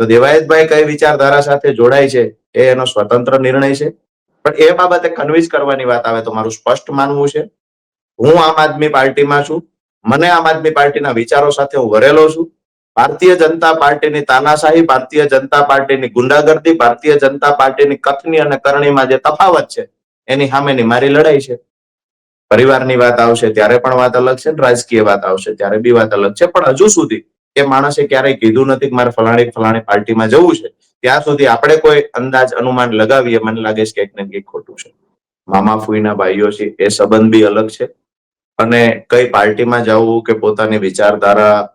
તો દેવાયતભાઈ કઈ વિચારધારા સાથે જોડાય છે એ એનો સ્વતંત્ર નિર્ણય છે. પણ એ બાબતે કન્વિન્સ કરવાની વાત આવે તો મારું સ્પષ્ટ માનવું છે. હું આમ આદમી પાર્ટીમાં છું. મને આમ આદમી પાર્ટીના વિચારો સાથે હું વરેલો છું. ભારતીય જનતા પાર્ટીની તાનાશાહી, ભારતીય જનતા પાર્ટીની ગુંડાગર્દી, ભારતીય જનતા પાર્ટીની કથની અને કરણીમાં જે તફાવત છે, એની સામેની મારી લડાઈ છે. પરિવારની વાત આવશે ત્યારે પણ વાત અલગ છે રાજકીય વાત આવશે ત્યારે બી વાત અલગ છે. પણ હજુ સુધી એ માણસે ક્યારેય કીધું નથી કે મારે ફલાણી ફલાણી પાર્ટીમાં જવું છે. ત્યાં સુધી આપણે કોઈ અંદાજ અનુમાન લગાવીએ, મને લાગે છે કે કંઈક ખોટું છે. મામા ફૂઈના ભાઈઓ છે, એ સંબંધ બી અલગ છે. અને કઈ પાર્ટીમાં જવું કે પોતાની વિચારધારા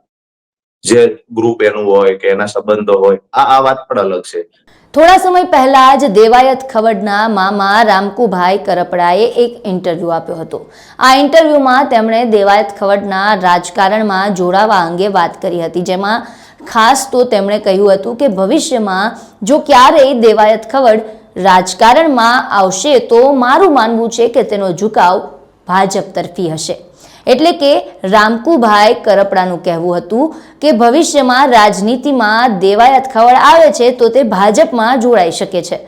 જે ગ્રુપ એનું હોય કે એના સંબંધો હોય, આ આ વાત પણ અલગ છે. થોડા સમય પહેલા જ દેવાયત ખવડના મામા રામકુભાઈ કરપડાએ એક ઇન્ટરવ્યૂ આપ્યો હતો. આ ઇન્ટરવ્યૂમાં તેમણે દેવાયત ખવડના રાજકારણમાં જોડાવા અંગે વાત કરી હતી. જેમાં ખાસ તો તેમણે કહ્યું હતું કે ભવિષ્યમાં જો ક્યારેય દેવાયત ખવડ રાજકારણમાં આવશે તો મારું માનવું છે કે તેનો ઝુકાવ ભાજપ તરફી હશે. એટલે કે રામકુભાઈ કરપડાનું કહેવું હતું કે ભવિષ્યમાં રાજનીતિમાં દેવાયત ખવડ આવે છે તો તે ભાજપમાં જોડાઈ શકે છે.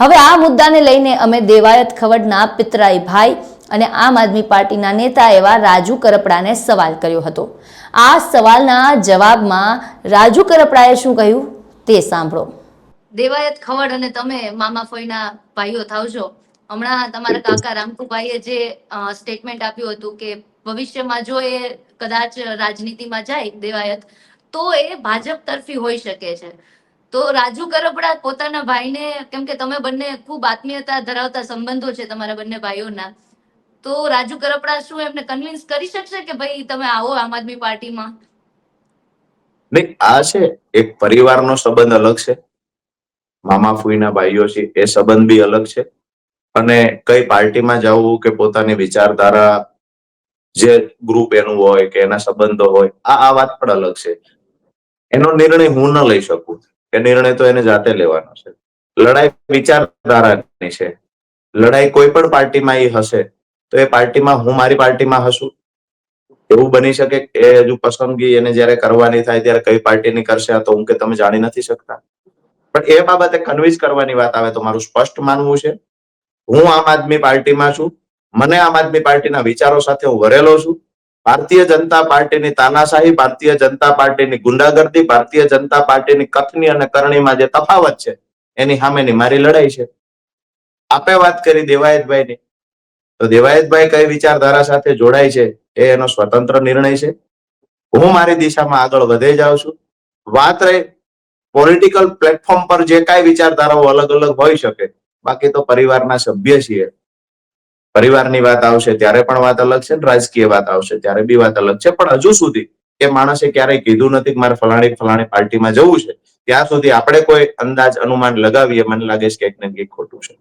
હવે આ મુદ્દાને લઈને અમે દેવાયત ખવડના પિતરાઈ ભાઈ અને આમ આદમી પાર્ટીના નેતા એવા રાજુ કરપડાને સવાલ કર્યો હતો. આ સવાલના જવાબમાં રાજુ કરપડાએ શું કહ્યું? તે સાંભળો. દેવાયત ખવડ અને તમે મામા ફોઈના ભાઈઓ થાવજો. હમણાં તમારા કાકા રામકુભાઈએ જે સ્ટેટમેન્ટ આપ્યું હતું કે ભવિષ્યમાં જો એ કદાચ રાજનીતિમાં જાય દેવાયત, તો એ ભાજપ તરફી હોઈ શકે છે. તો રાજુ કરપડા પોતાના ભાઈને, કેમ કે તમે બંને ખૂબ આત્મીયતા ધરાવતા સંબંધો છે તમારા બંને ભાઈઓના, તો રાજુ કરપડા શું એમને કન્વિન્સ કરી શકશે કે ભાઈ તમે આવો આમ આદમી પાર્ટીમાં? નહીં, આ છે, એક પરિવારનો સંબંધ અલગ છે. મામા ફૂઈના ભાઈઓ છે, એ સંબંધ બી અલગ છે. અને કઈ પાર્ટીમાં જવું કે પોતાની વિચારધારા જે ગ્રુપ એનું હોય કે એના સંબંધો હોય, આ આ વાત પણ અલગ છે. એનો નિર્ણય હું ન લઈ શકું. એ નિર્ણય તો એને જાતે લેવાનો છે. લડાઈ વિચારધારાની છે. લડાઈ કોઈ પણ પાર્ટીમાં એ હશે, તો એ પાર્ટીમાં હું મારી પાર્ટીમાં હશું? એવું બની શકે કે હજુ પસંદગી એને જયારે કરવાની થાય ત્યારે કઈ પાર્ટીની કરશે તો હું કે તમે જાણી નથી શકતા. પણ એ બાબતે કન્વિન્સ કરવાની વાત આવે તો મારું સ્પષ્ટ માનવું છે. હું આમ આદમી પાર્ટીમાં છું. મને આમ આદમી પાર્ટીના વિચારો સાથે હું વરેલો છું. ભારતીય જનતા પાર્ટીની તાનાશાહી, ભારતીય જનતા પાર્ટીની ગુંડાગર્દી, ભારતીય જનતા પાર્ટીની કથની અને કરણીમાં જે તફાવત છે, એની સામેની મારી લડાઈ છે. આપે વાત કરી દેવાયતભાઈની. તો દેવાયતભાઈ કઈ વિચારધારા સાથે જોડાય છે, એ એનો સ્વતંત્ર નિર્ણય છે. હું મારી દિશામાં આગળ વધે જાઉં છું. વાત રહી પોલિટિકલ પ્લેટફોર્મ પર જે કાંઈ વિચારધારાઓ અલગ અલગ હોઈ શકે. બાકી તો પરિવારના સભ્ય છીએ. પરિવારની વાત આવશે, ત્યારે પણ વાત અલગ છે રાજકીય વાત આવશે, ત્યારે બી વાત અલગ છે. પણ હજુ સુધી એ માણસે ક્યારેય કીધું નથી કે મારે ફલાણી ફલાણી પાર્ટીમાં જવું છે. ત્યાં સુધી આપણે કોઈ અંદાજ, અનુમાન લગાવીએ, મને લાગે છે કે કંઈક ને કંઈક ખોટું છે.